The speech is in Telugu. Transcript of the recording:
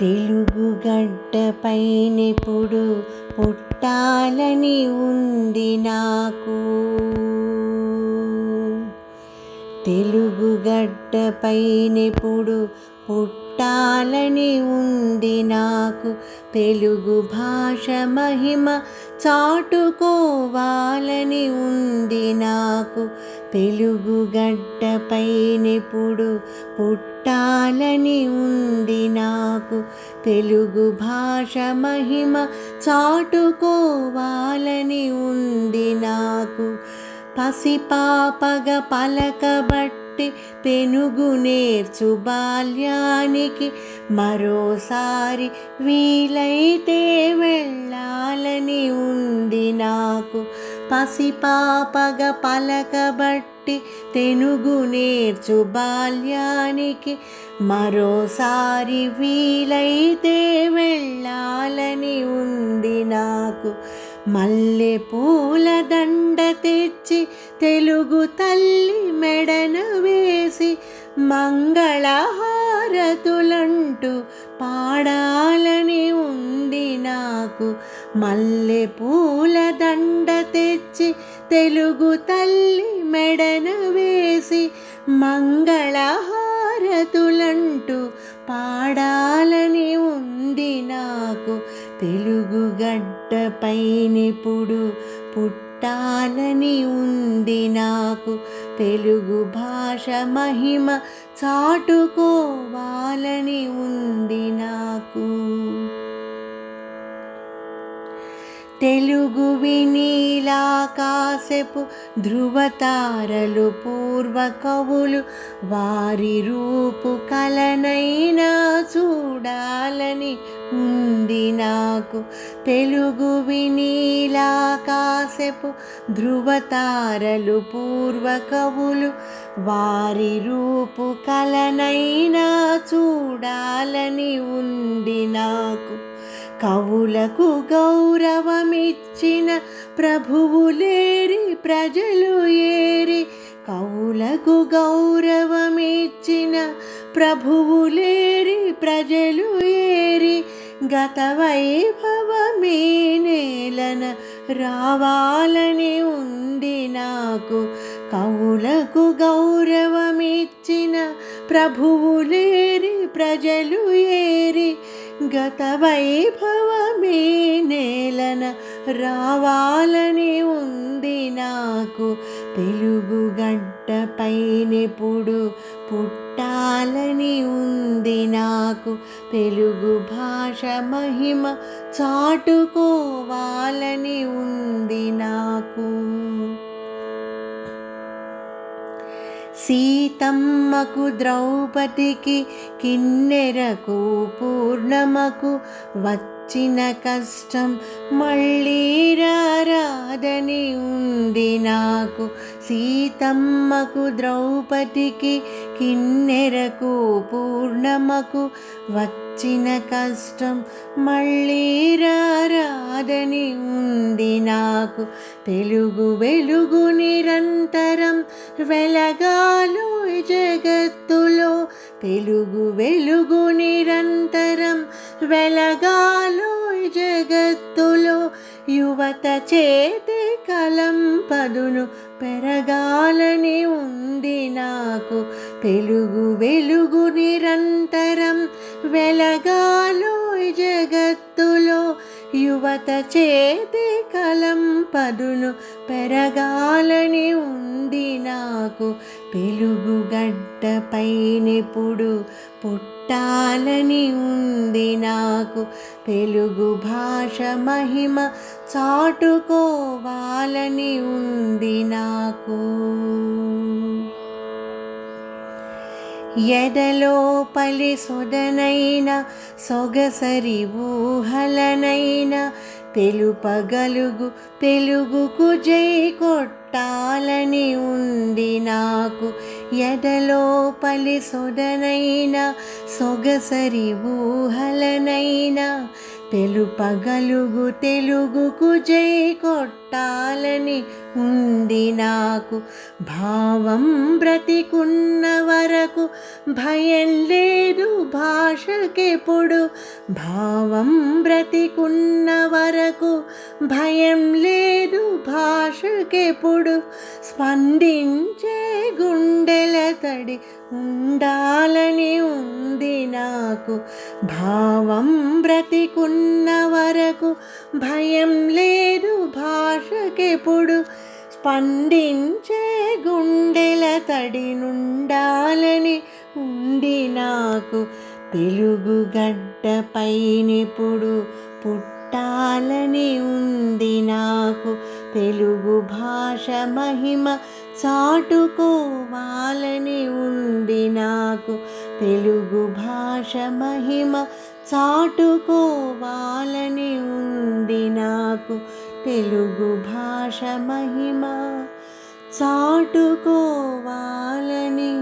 తెలుగు గడ్డపైనెప్పుడు పుట్టాలని ఉంది నాకు. తెలుగు గడ్డపైనెప్పుడు పుట్టాలని ఉంది నాకు. తెలుగు భాష మహిమ చాటుకోవాలని ఉంది నాకు. తెలుగు గడ్డపైనెప్పుడు పుట్టాలని ఉంది నాకు. తెలుగు భాష మహిమ చాటుకోవాలని ఉంది నాకు. పసిపాపగ పలకబట్టి తెనుగు నేర్చు బాల్యానికి మరోసారి వీలైతే వెళ్ళాలని ఉంది నాకు. పసిపాపగ పలకబట్టి తెనుగు నేర్చు బాల్యానికి మరోసారి వీలైతే వెళ్ళాలని ఉంది నాకు. మల్లె పూల దండ తెచ్చి తెలుగు తల్లి మెడన మంగళహారతులంటూ పాడాలని ఉంది నాకు. మల్లె పూల దండ తెచ్చి తెలుగు తల్లి మెడన వేసి మంగళహారతులంటూ పాడాలని ఉంది నాకు. తెలుగు గడ్డపైనెప్పుడు పుట్టాలని ఉంది నాకు. తెలుగు భాష మహిమ చాటుకోవాలని ఉంది నాకు. తెలుగు వినీలాకాశపు ధృవతారలు పూర్వ కవులు వారి రూపు కలనైనా చూడాలని ఉంది నాకు తెలుగు వినీలాకాశపు ధృవతారలు పూర్వ కవులు వారి రూపు కలనైనా చూడాలని ఉంది నాకు. కవులకు గౌరవమిచ్చిన ప్రభువులేరి ప్రజలు ఏరి కవులకు గౌరవమిచ్చిన ప్రభువులేరి ప్రజలు ఏరి గత వైభవమే నేలన రావాలని ఉంది నాకు కవులకు గౌరవమిచ్చిన ప్రభువులేరి ప్రజలు ఏరి గత వైభవమే నేలన రావాలని ఉంది నాకు తెలుగు గడ్డపైనెప్పుడు పుట్టాలని ఉంది నాకు. తెలుగు భాష మహిమ చాటుకోవాలని ఉంది నాకు. సీతమ్మకు ద్రౌపదికి కిన్నెరకు పూర్ణమకు వచ్చిన కష్టం మళ్ళీ రారాదని ఉంది నాకు. సీతమ్మకు ద్రౌపదికి కిన్నెరకు పూర్ణమకు వచ్చిన కష్టం మళ్ళీ రారాదని ఉంది నాకు. తెలుగు వెలుగు నిరంతరం వెలగాలు జగత్తులో. తెలుగు వెలుగు నిరంతరం వెలగాలు జగత్తులో. యువత చేతి కలం పదును పెరగాలని ఉంది నాకు. తెలుగు వెలుగు నిరంతరం వెలగా యువత చేతి కలం పదును పెరగాలని ఉంది నాకు. తెలుగు గడ్డపైనెప్పుడు పుట్టాలని ఉంది నాకు. తెలుగు భాష మహిమ చాటుకోవాలని ఉంది నాకు. ఎదలోపలి సుదనైన సొగసరి ఊహలనైన తెలుపగలుగు తెలుగుకు జై కొట్టాలని ఉంది నాకు. ఎదలోపలి సుదనైన సొగసరి ఊహలనైన తెలుపగలుగు తెలుగుకు జై కొట్టాలని ఉంది నాకు. భావం బ్రతికున్న వరకు భయం లేదు భాషకెప్పుడు. భావం బ్రతికున్న వరకు భయం లేదు భాషకెప్పుడు. స్పందించే గుండె తడి ఉండాలని ఉంది నాకు. భావం బ్రతికున్న వరకు భయం లేదు భాషకెప్పుడు. స్పందించే గుండెల తడి నుండాలని ఉంది నాకు. తెలుగు గడ్డపైనిప్పుడు పుట్టాలని ఉంది నాకు. తెలుగు భాష మహిమ చాటుకోవాలని ఉంది నాకు. తెలుగు భాష మహిమ చాటుకోవాలని ఉంది నాకు. తెలుగు భాష మహిమ చాటుకోవాలని